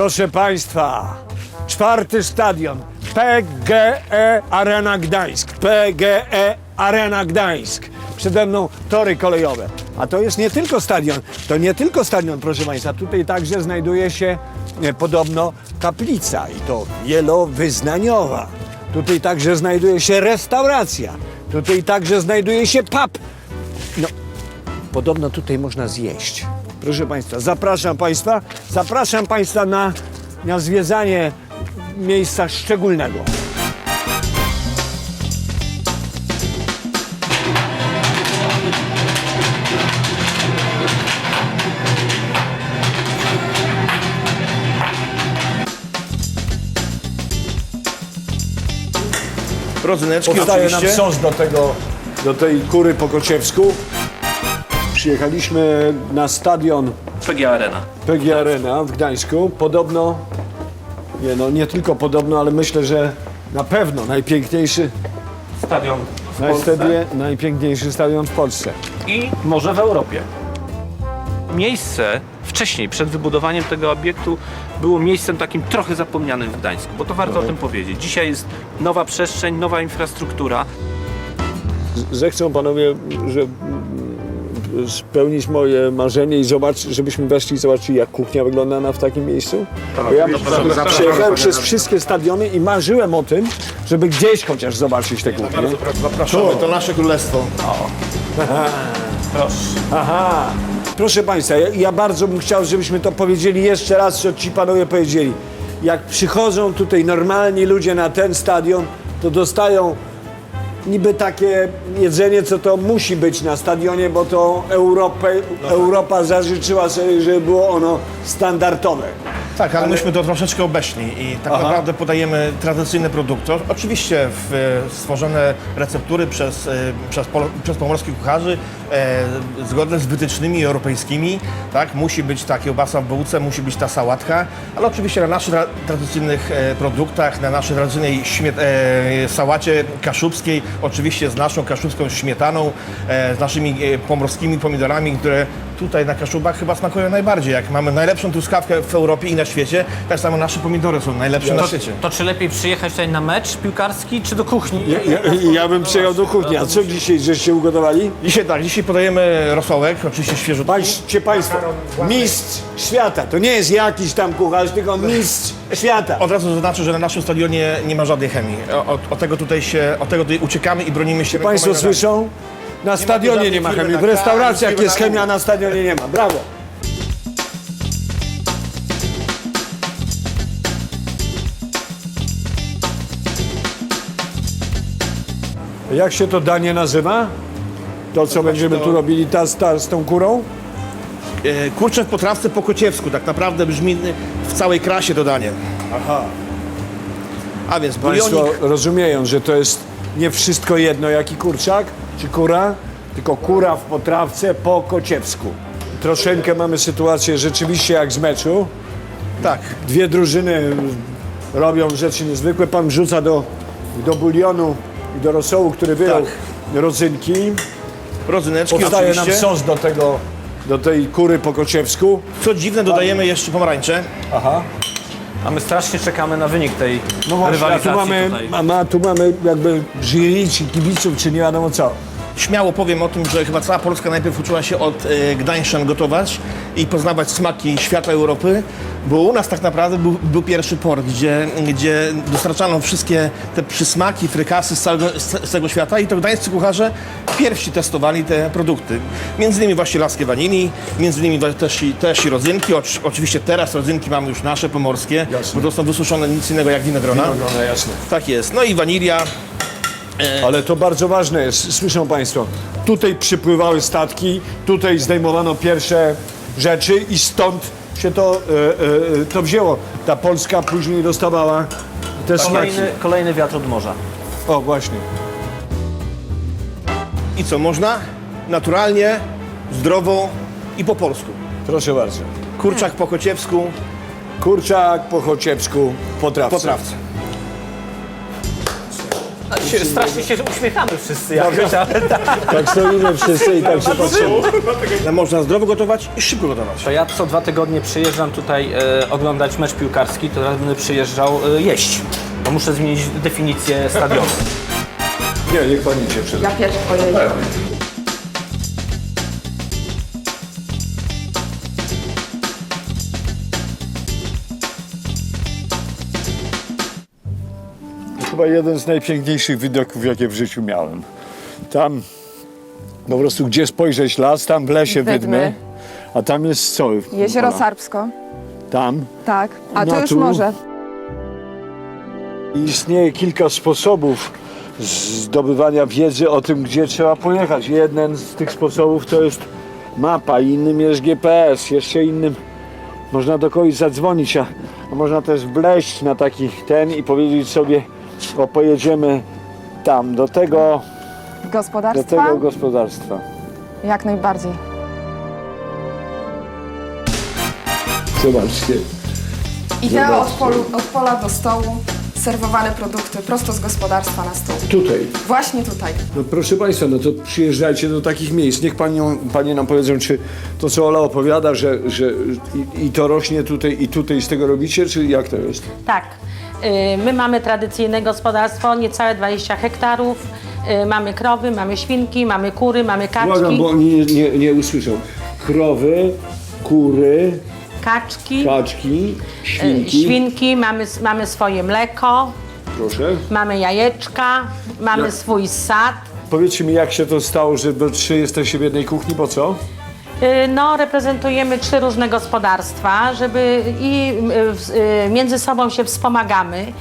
Proszę Państwa, czwarty stadion PGE Arena Gdańsk. PGE Arena Gdańsk. Przede mną tory kolejowe. A to jest nie tylko stadion, to nie tylko stadion, proszę Państwa. Tutaj także znajduje się e, podobno kaplica i to wielowyznaniowa. Tutaj także znajduje się restauracja. Tutaj także znajduje się pub. No, Podobno tutaj można zjeść. Proszę Państwa, zapraszam Państwa, zapraszam Państwa na, na zwiedzanie miejsca szczególnego. Rodzyneczki Powstaje nam oczywiście. sos do tego, do tej kury po kociewsku. Przyjechaliśmy na stadion PGA Arena. PG Arena w Gdańsku. Podobno, nie no, nie tylko podobno, ale myślę, że na pewno najpiękniejszy, Stadion w Polsce najstadie, najpiękniejszy stadion w Polsce. i może w Europie. Miejsce wcześniej, przed wybudowaniem tego obiektu, było miejscem takim trochę zapomnianym w Gdańsku, bo to warto o tym powiedzieć. Dzisiaj jest nowa przestrzeń, nowa infrastruktura. Zechcą panowie, że spełnić moje marzenie i zobaczyć, żebyśmy weszli i zobaczyli, jak kuchnia wygląda na, w takim miejscu? Bo ja przejechałem przez wszystkie stadiony i marzyłem o tym, żeby gdzieś chociaż zobaczyć tę kuchnię. Zapraszamy, to nasze królestwo. Proszę. Aha. Proszę Państwa, ja, ja bardzo bym chciał, żebyśmy to powiedzieli jeszcze raz, co ci panowie powiedzieli. Jak przychodzą tutaj normalni ludzie na ten stadion, to dostają niby takie jedzenie, co to musi być na stadionie, bo to Europę, Europa zażyczyła sobie, żeby było ono standardowe. Tak, ale, myśmy to troszeczkę obeszli i tak naprawdę podajemy tradycyjne produkty. Oczywiście w, e, stworzone receptury przez, e, przez, pol, przez pomorskich kucharzy, e, zgodne z wytycznymi europejskimi. Tak, musi być ta kiełbasa w bułce, musi być ta sałatka, ale oczywiście na naszych tra, tradycyjnych e, produktach, na naszej tradycyjnej e, sałacie kaszubskiej, oczywiście z naszą kaszubską śmietaną, e, z naszymi e, pomorskimi pomidorami, które tutaj na Kaszubach chyba smakują najbardziej. Jak mamy najlepszą truskawkę w Europie i na świecie, tak samo nasze pomidory są najlepsze na świecie. To czy lepiej przyjechać tutaj na mecz piłkarski, czy do kuchni? Ja, ja, ja bym przyjechał do kuchni. A co dzisiaj żeście ugotowali? Dzisiaj tak, dzisiaj podajemy rosołek, oczywiście świeżutki. Patrzcie Państwo, mistrz świata. To nie jest jakiś tam kucharz, tylko mistrz świata. Od razu zaznaczę, że na naszym stadionie nie ma żadnej chemii. O, o, o tego tutaj się, od tego tutaj uciekamy i bronimy się Państwo rękoma i nogami. słyszą? Na stadionie nie ma chemii. W restauracjach jest chemia, na stadionie nie ma. Brawo. Jak się to danie nazywa? To, co będziemy tu robili ta, ta, z tą kurą? E, Kurczę w potrawce po kociewsku, tak naprawdę brzmi w całej krasie to danie. Aha. A więc Państwo bulionik, rozumieją, że to jest nie wszystko jedno, jaki kurczak czy kura, tylko kura w potrawce po kociewsku. Troszeczkę mamy sytuację rzeczywiście jak z meczu. tak. Dwie drużyny robią rzeczy niezwykłe. Pan wrzuca do, do bulionu i do rosołu, który wyjął Tak. rodzynki. Rodzyneczki Powstaje nam oczywiście. sos do tego, do tej kury po kociewsku. Co dziwne, dodajemy jeszcze pomarańcze. Aha. A my strasznie czekamy na wynik tej No właśnie, a tu rywalizacji mamy, tutaj. a ma, tu mamy jakby jury, czy kibiców, czy nie wiadomo co. Śmiało powiem o tym, że chyba cała Polska najpierw uczyła się od e, Gdańszczan gotować i poznawać smaki świata Europy, bo u nas tak naprawdę był, był pierwszy port, gdzie, gdzie dostarczano wszystkie te przysmaki, frykasy z całego, z, z całego świata i to gdańscy kucharze pierwsi testowali te produkty. Między innymi właśnie laskę wanilii, między innymi też i, też i rodzynki. Oczy- oczywiście teraz rodzynki mamy już nasze, pomorskie, Jasne. bo to są wysuszone nic innego jak winogrona. No, jasne. Tak jest. No i wanilia. Ale to bardzo ważne jest, słyszą Państwo, tutaj przypływały statki, tutaj zdejmowano pierwsze rzeczy i stąd się to, e, e, to wzięło. Ta Polska później dostawała te smaki. Kolejny, kolejny wiatr od morza. O, właśnie. I co, można? Naturalnie, zdrowo i po polsku. Proszę bardzo. Kurczak po kociewsku, Kurczak po trawce. po trawce. Strasznie, strasznie się uśmiechamy wszyscy jakoś, ale tak. Tak stoimy wszyscy i tak się patrzymy. No, Można zdrowo gotować i szybko gotować. To ja co dwa tygodnie przyjeżdżam tutaj e, oglądać mecz piłkarski, to teraz będę przyjeżdżał e, jeść. Bo muszę zmienić definicję stadionu. Nie, niech pan idzie przed. Ja pierwszy pojedę. Chyba jeden z najpiękniejszych widoków, jakie w życiu miałem. Tam po prostu gdzie spojrzeć las, tam w lesie Wydmy. wydmy, a tam jest co? Jezioro Ola? Sarbsko. Tam. Tak. A tu już tu- morze. Istnieje kilka sposobów zdobywania wiedzy o tym, gdzie trzeba pojechać. Jeden z tych sposobów to jest mapa, innym jest GPS, jeszcze innym można do kogoś zadzwonić, a, a można też wleźć na taki ten i powiedzieć sobie, o pojedziemy tam, do tego, do Gospodarstwa? tego gospodarstwa. Jak najbardziej. Zobaczcie. Idea od, polu, od pola do stołu. Serwowane produkty prosto z gospodarstwa na stół. Tutaj. Właśnie tutaj. No proszę Państwa, no to przyjeżdżajcie do takich miejsc. Niech panią, Panie nam powiedzą, czy to co Ola opowiada, że, że i, i to rośnie tutaj i tutaj z tego robicie, czy jak to jest? Tak. Y, My mamy tradycyjne gospodarstwo, niecałe 20 hektarów. Y, Mamy krowy, mamy świnki, mamy kury, mamy Błagam, kaczki. bo oni nie, nie, nie usłyszą. Krowy, kury, Kaczki, kaczki, y, świnki. świnki mamy, mamy swoje mleko, Proszę. mamy jajeczka, mamy Jak- swój sad. Powiedzcie mi, jak się to stało, że do trzy jesteście w jednej kuchni, po co? Y, No, reprezentujemy trzy różne gospodarstwa, żeby i y, y, między sobą się wspomagamy.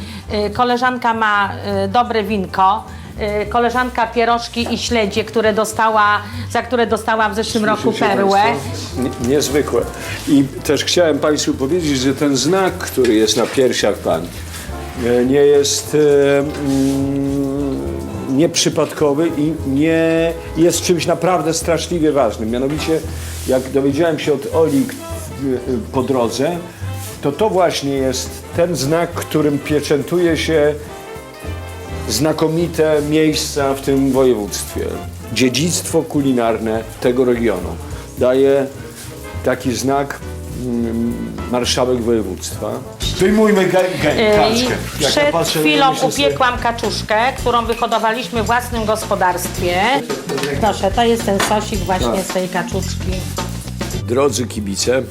Koleżanka ma dobre winko, koleżanka pierożki i śledzie, które dostała, za które dostała w zeszłym roku perłę. Nie- Niezwykłe. I też chciałem Państwu powiedzieć, że ten znak, który jest na piersiach Pań, e, nie jest mm, nieprzypadkowy i nie jest czymś naprawdę straszliwie ważnym. Mianowicie, jak dowiedziałem się od Oli po drodze, to to właśnie jest ten znak, którym pieczętuje się znakomite miejsca w tym województwie. Dziedzictwo kulinarne tego regionu. Daje taki znak mm, marszałek województwa. Wyjmujmy ga- ga- kaczkę. Jak ja przed patrzę, chwilą myślę sobie- upiekłam kaczuszkę, którą wyhodowaliśmy w własnym gospodarstwie. Proszę, to jest ten sosik właśnie z tej kaczuszki. Drodzy kibice,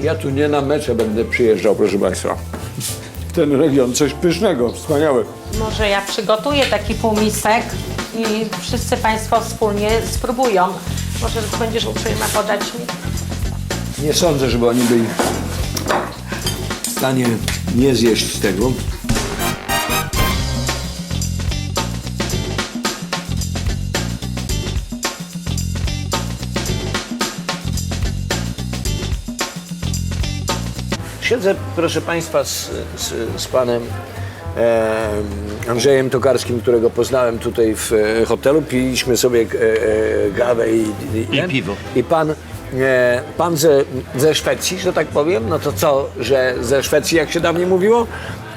ja tu nie na mecze będę przyjeżdżał, proszę Państwa. Ten region coś pysznego, wspaniałe. Może ja przygotuję taki półmisek i wszyscy Państwo wspólnie spróbują. Może będziesz uprzejma podać mi? Nie sądzę, żeby oni byli w stanie nie zjeść tego. Siedzę, proszę Państwa, z, z, z panem e, Andrzejem Tokarskim, którego poznałem tutaj w e, hotelu. Piliśmy sobie e, e, kawę i, i, I piwo. I pan, e, pan ze, ze Szwecji, że tak powiem, no to co, że ze Szwecji, jak się dawniej mówiło,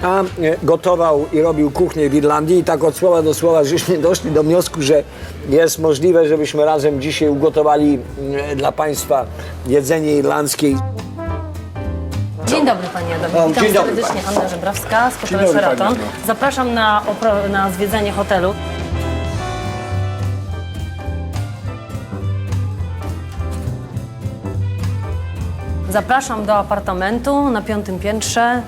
a e, gotował i robił kuchnię w Irlandii i tak od słowa do słowa, żeśmy doszli do wniosku, że jest możliwe, żebyśmy razem dzisiaj ugotowali e, dla Państwa jedzenie irlandzkie. Dzień dobry Panie Adamie, witam dzień dobry, serdecznie. Anna Żebrowska z hotelu dobry, Sheraton. Zapraszam na, opro- na zwiedzanie hotelu. Zapraszam do apartamentu na piątym piętrze.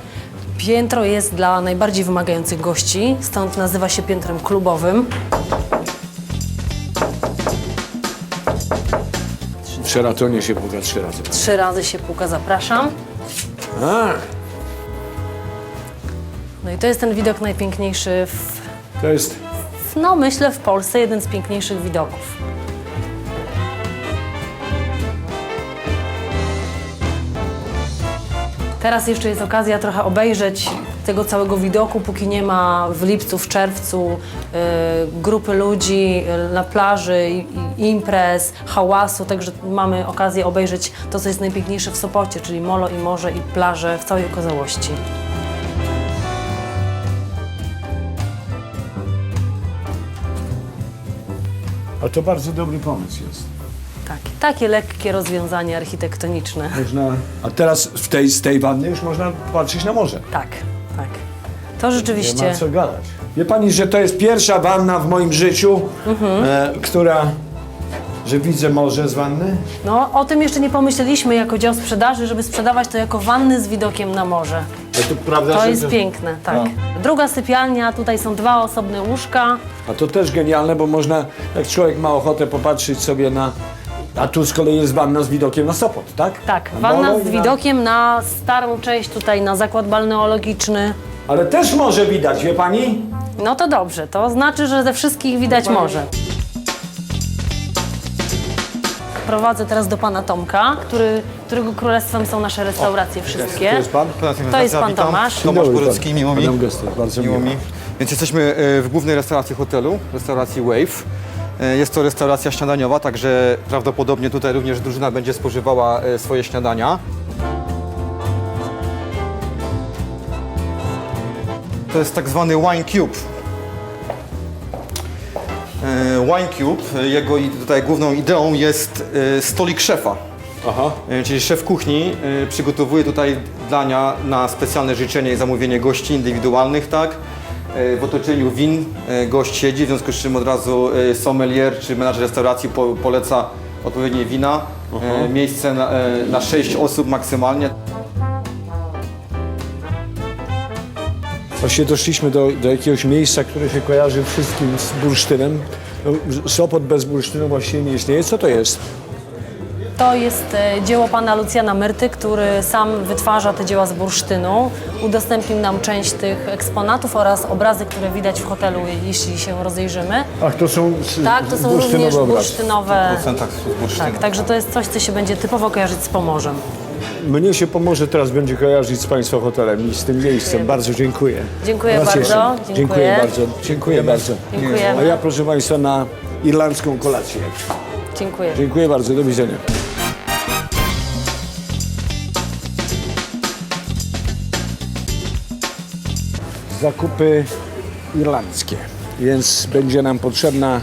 Piętro jest dla najbardziej wymagających gości, stąd nazywa się piętrem klubowym. W Sheratonie się puka trzy razy. Trzy razy się puka, zapraszam. A, No i to jest ten widok najpiękniejszy w, to jest w no myślę w Polsce, jeden z piękniejszych widoków. Teraz jeszcze jest okazja trochę obejrzeć tego całego widoku, póki nie ma w lipcu, w czerwcu y, grupy ludzi y, na plaży, i, i imprez, hałasu, także mamy okazję obejrzeć to, co jest najpiękniejsze w Sopocie, czyli molo i morze i plaże w całej okazałości. A to bardzo dobry pomysł jest. Tak, takie lekkie rozwiązanie architektoniczne. Można... A teraz w tej, z tej wanny już można patrzeć na morze. Tak, tak. To Nie rzeczywiście... ma co gadać. Wie pani, że to jest pierwsza wanna w moim życiu, Mhm. e, która... że widzę morze z wanny? No, o tym jeszcze nie pomyśleliśmy jako dział sprzedaży, żeby sprzedawać to jako wanny z widokiem na morze. To prawda, To że jest piękne, tak. Druga sypialnia, tutaj są dwa osobne łóżka. A to też genialne, bo można, jak człowiek ma ochotę popatrzeć sobie na... A tu z kolei jest wanna z widokiem na Sopot, tak? Tak, Na wanna molo z i na- widokiem na starą część tutaj, na zakład balneologiczny. Ale też morze widać, wie pani? No to dobrze, to znaczy, że ze wszystkich widać morze. Prowadzę teraz do pana Tomka, który, którego królestwem są nasze restauracje wszystkie. To jest pan? To jest pan. Tomasz. Tomasz dobry, pan. miło mi. Adam Gessler, bardzo Miło mi. Więc jesteśmy e, w głównej restauracji hotelu, restauracji Wave. E, Jest to restauracja śniadaniowa, także prawdopodobnie tutaj również drużyna będzie spożywała e, swoje śniadania. To jest tak zwany wine cube. E, Wine cube, jego tutaj główną ideą jest stolik szefa. Aha. Czyli szef kuchni przygotowuje tutaj dania na specjalne życzenie i zamówienie gości indywidualnych, tak? E, W otoczeniu win e, gość siedzi, w związku z czym od razu e, sommelier czy menadżer restauracji po, poleca odpowiednie wina. E, Miejsce na, na 6 osób maksymalnie. Właśnie doszliśmy do, do jakiegoś miejsca, które się kojarzy wszystkim z bursztynem. No, Sopot bez bursztynu właściwie nie istnieje. Co to jest? To jest e, dzieło pana Lucjana Myrty, który sam wytwarza te dzieła z bursztynu. Udostępnił nam część tych eksponatów oraz obrazy, które widać w hotelu, jeśli się rozejrzymy. Ach, to są Tak, to są również bursztynowe. procentach z bursztynu. Tak, także to jest coś, co się będzie typowo kojarzyć z Pomorzem. Mnie się pomoże teraz będzie kojarzyć z Państwa hotelem i z tym miejscem. Bardzo dziękuję. Dziękuję Raz bardzo, jeszcze. dziękuję. Dziękuję bardzo. Dziękuję bardzo. Dziękujemy. A ja proszę Państwa na irlandzką kolację. Dziękuję. Dziękuję bardzo. Do widzenia. Zakupy irlandzkie. Więc będzie nam potrzebna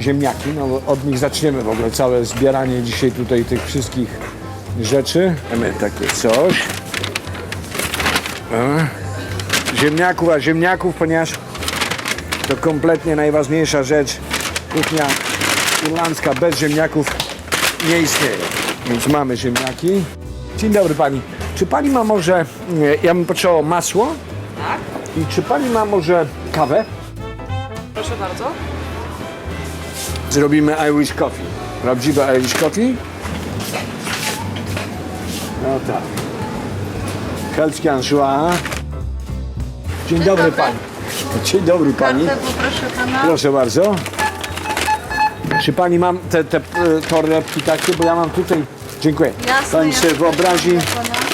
ziemniaki. No, od nich zaczniemy w ogóle całe zbieranie dzisiaj tutaj tych wszystkich rzeczy. Mamy takie coś. Ziemniaków, a ziemniaków, ponieważ to kompletnie najważniejsza rzecz. Kuchnia irlandzka bez ziemniaków nie istnieje. Więc mamy ziemniaki. Dzień dobry pani. Czy pani ma może, ja bym potrzebował masło. I czy pani ma może kawę? Proszę bardzo. Zrobimy Irish coffee. Prawdziwe Irish coffee. No tak. Helski Anjois. Dzień dobry pani. Dzień dobry pani. poproszę pana. Proszę bardzo. Czy pani mam te, te e, torebki takie, bo ja mam tutaj. Dziękuję. Jasne, pani sobie wyobrazi,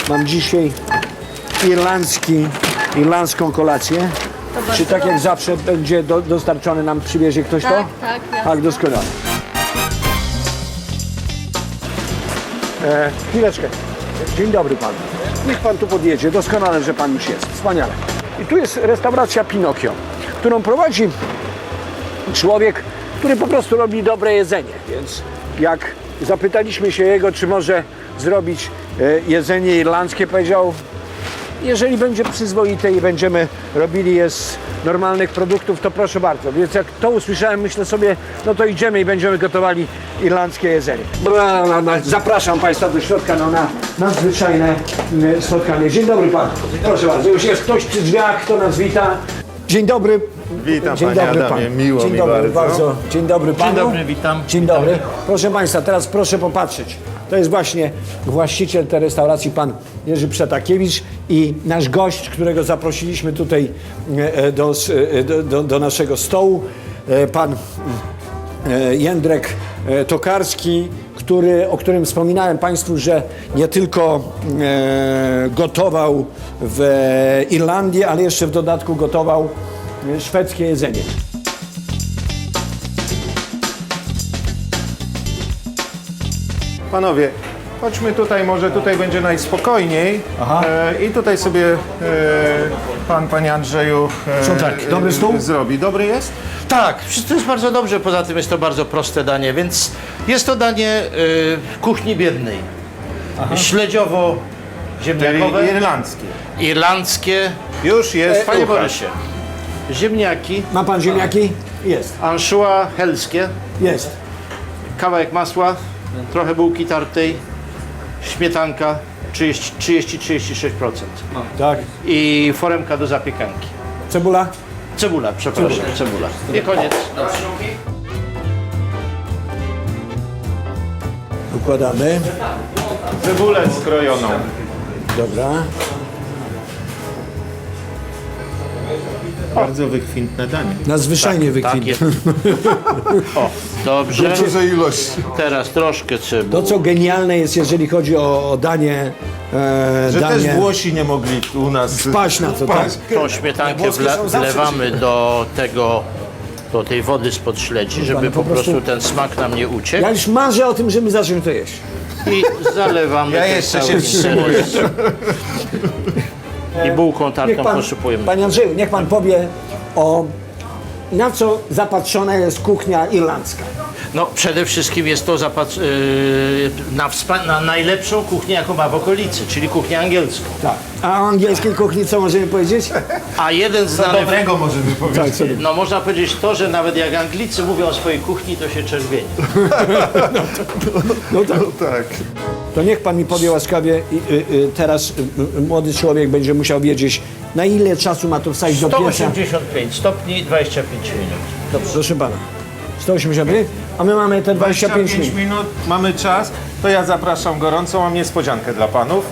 mam dzisiaj irlandzki, irlandzką kolację. Czy tak jak zawsze będzie do, dostarczony nam, przywiezie ktoś to? Tak, tak, jasne. Tak, doskonale. E, chwileczkę. Dzień dobry panu. Niech pan tu podjedzie. Doskonale, że pan już jest. Wspaniale. I tu jest restauracja Pinokio, którą prowadzi człowiek, który po prostu robi dobre jedzenie. Więc jak zapytaliśmy się jego, czy może zrobić e, jedzenie irlandzkie, powiedział, jeżeli będzie przyzwoite i będziemy robili je z normalnych produktów, to proszę bardzo. Więc jak to usłyszałem, myślę sobie, no to idziemy i będziemy gotowali irlandzkie jedzenie. Zapraszam Państwa do środka no, na nadzwyczajne mm, spotkanie. Dzień dobry Pan. Proszę bardzo, już jest ktoś przy drzwiach, kto nas wita. Dzień dobry. Witam, Dzień panie dobry Adamie, pan. miło Dzień mi dobry bardzo. Dzień dobry panu. Dzień dobry, witam. Dzień dobry. Proszę Państwa, teraz proszę popatrzeć. To jest właśnie właściciel tej restauracji, pan Jerzy Przetakiewicz i nasz gość, którego zaprosiliśmy tutaj e, e, e, do, do, do naszego stołu, pan Jędrek Tokarski, który, o którym wspominałem Państwu, że nie tylko gotował w Irlandii, ale jeszcze w dodatku gotował szwedzkie jedzenie. Panowie, chodźmy tutaj, może tutaj będzie najspokojniej. E, I tutaj sobie e, pan, panie Andrzeju, e, Co tak, dobry stół? e, zrobi. Dobry jest? Tak, wszystko jest bardzo dobrze, poza tym jest to bardzo proste danie, więc jest to danie y, kuchni biednej. Śledziowo ziemniakowe, Irlandzki. irlandzkie. Już jest Panie kucharz. Borysie, ziemniaki, Ma Pan ziemniaki? Jest, anchoa helskie, jest. kawałek masła, trochę bułki tartej, śmietanka 30 30-36% Tak. i foremka do zapiekanki. Cebula? Cebula, przepraszam, cebula. I koniec. Układamy. Cebulę skrojoną. Dobra. Bardzo wykwintne danie. Nadzwyczajnie Tak wykwintne. jest. O, dobrze. Ilości. Teraz troszkę cebuli. To, co genialne jest, jeżeli chodzi o, o danie, e, Że danie też Włosi nie mogli u nas Wpaść na to, tak? Tą śmietankę Włoskie wle, są zawsze wlewamy do tego, do tej wody spod śledzi, żeby po po prostu prostu- ten smak nam nie uciekł. Ja już marzę o tym, żeby zacząć to jeść. I zalewamy Ja ten jeszcze cały się wstrzymuję. interes. I bułką Niech tartą pan, posypujemy. panie Andrzeju, niech pan powie o na co zapatrzona jest kuchnia irlandzka. No przede wszystkim jest to zapat- yy, na, wspa- na najlepszą kuchnię, jaką ma w okolicy, czyli kuchnię angielską. Tak. A o angielskiej kuchni co możemy powiedzieć? A jeden z nalewek, Dobrego możemy powiedzieć. Tak, sobie. no można powiedzieć to, że nawet jak Anglicy mówią o swojej kuchni, to się czerwieni. No tak. Tak. To niech pan mi powie łaskawie, i, y, y, teraz y, y, młody człowiek będzie musiał wiedzieć, na ile czasu ma to wsadzić do pieca. 185 stopni, 25 minut. Dobrze, proszę pana. 185, a my mamy te 25 minut. minut, mamy czas, to ja zapraszam gorąco, mam niespodziankę dla panów.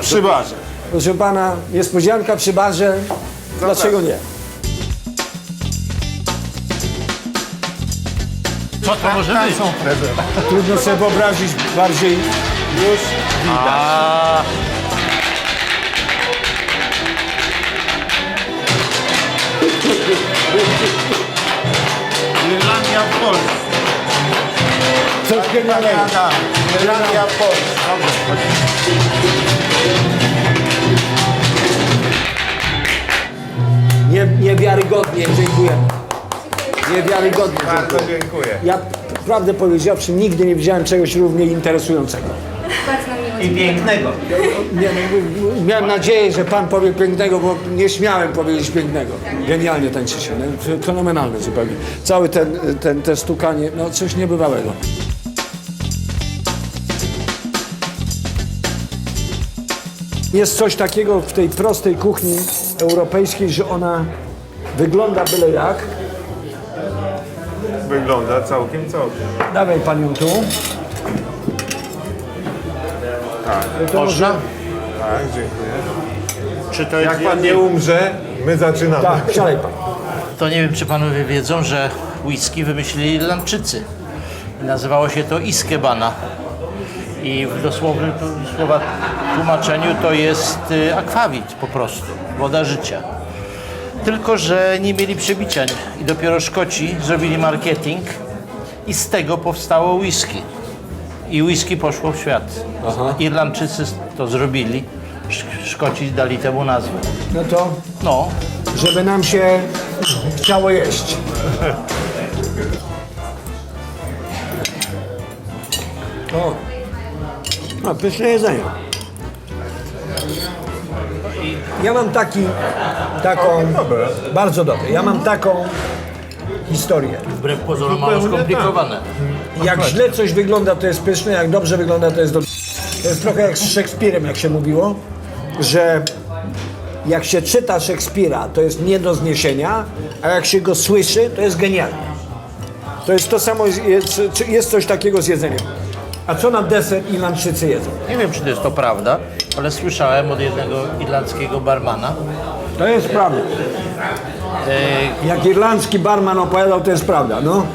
Przy barze. Proszę pana, niespodzianka przy barze. Dlaczego nie? Co to może być? są prezenty. Trudno sobie wyobrazić bardziej. Już A, Irlandia w Polsce. Coś genialnego. Irlandia, w Polsce. Nie, niewiarygodnie, dziękujemy. Niewiarygodnie, Bardzo dziękuję. dziękuję. Ja prawdę powiedziawszy nigdy nie widziałem czegoś równie interesującego. I pięknego. Nie, no, miałem nadzieję, że pan powie pięknego, bo nie śmiałem powiedzieć pięknego. Genialnie tańczycie, no, fenomenalne zupełnie. Cały ten, ten, te stukanie, no coś niebywałego. Jest coś takiego w tej prostej kuchni europejskiej, że ona wygląda byle jak. Wygląda całkiem całkiem. Dawaj pan ją tu. To Można? Tak, dziękuję. Czy to jest Jak pan nie umrze, my zaczynamy. Tak, wsiadaj pan. To nie wiem, czy panowie wiedzą, że whisky wymyślili Irlandczycy. Nazywało się to Iskebana. I w dosłownym słowa tłumaczeniu to jest y, akwawit po prostu, woda życia. Tylko, że nie mieli przebicia i dopiero Szkoci zrobili marketing i z tego powstało whisky. I whisky poszło w świat. Irlandczycy to zrobili, Sz- Szkoci dali temu nazwę. No to, No, żeby nam się chciało jeść. O, no, pyszne jedzenie. Ja mam taki, taką, bardzo dobre, ja mam taką historię. wbrew pozorom mało skomplikowane. Jak źle coś wygląda, to jest pyszne, jak dobrze wygląda, to jest dobre. To jest trochę jak z Szekspirem, jak się mówiło, że jak się czyta Szekspira, to jest nie do zniesienia, a jak się go słyszy, to jest genialnie. To jest to samo, jest, jest coś takiego z jedzeniem. A co na deser Irlandczycy jedzą? Nie wiem, czy to jest to prawda, ale słyszałem od jednego irlandzkiego barmana, To jest prawda. Jak irlandzki barman opowiadał, to jest prawda, no.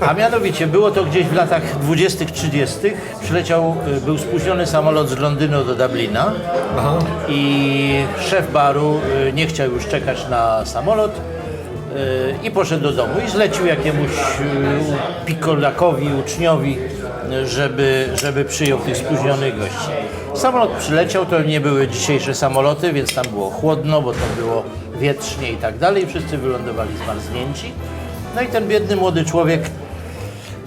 A mianowicie było to gdzieś w latach 20-30. Przyleciał, y, był spóźniony samolot z Londynu do Dublina i szef baru y, nie chciał już czekać na samolot y, i poszedł do domu i zlecił jakiemuś pikolakowi, uczniowi, żeby, żeby przyjął tych spóźnionych gości. Samolot przyleciał, to nie były dzisiejsze samoloty, więc tam było chłodno, bo to było wietrznie i tak dalej. Wszyscy wylądowali zmarznięci. No i ten biedny młody człowiek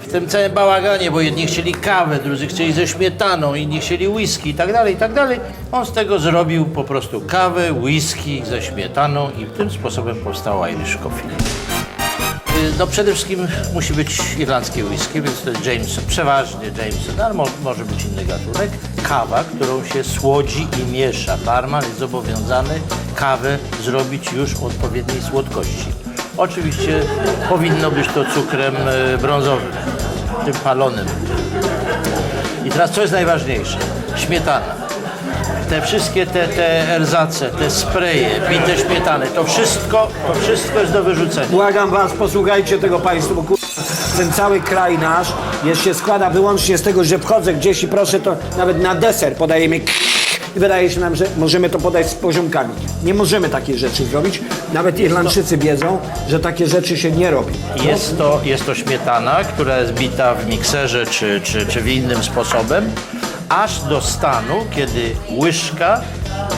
w tym całym bałaganie, bo jedni chcieli kawę, drudzy chcieli ze śmietaną, inni chcieli whisky i tak dalej, i tak dalej. On z tego zrobił po prostu kawę, whisky ze śmietaną i tym sposobem powstał Irish Coffee. Y, No przede wszystkim musi być irlandzkie whisky, więc to jest Jameson, przeważnie Jameson, ale mo może być inny gatunek. Kawa, którą się słodzi i miesza. Barman jest zobowiązany kawę zrobić już odpowiedniej słodkości. Oczywiście powinno być to cukrem y, brązowym, tym palonym. I teraz co jest najważniejsze? Śmietana. Te wszystkie te, te erzace, te spreje, bite śmietany, to wszystko, to wszystko jest do wyrzucenia. Błagam was, posłuchajcie tego państwo, bo ten cały kraj nasz jest, się składa wyłącznie z tego, że wchodzę gdzieś i proszę to nawet na deser podaje mi i wydaje się nam, że możemy to podać z poziomkami. Nie możemy takiej rzeczy zrobić. Nawet Irlandczycy wiedzą, że takie rzeczy się nie robi. Jest to, jest to śmietana, która jest bita w mikserze czy, czy, czy w innym sposobem, aż do stanu, kiedy łyżka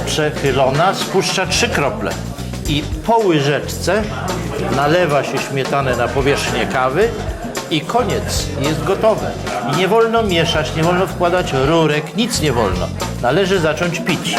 przechylona spuszcza trzy krople. I po łyżeczce nalewa się śmietanę na powierzchnię kawy i koniec, jest gotowe. Nie wolno mieszać, nie wolno wkładać rurek, nic nie wolno. Należy zacząć pić.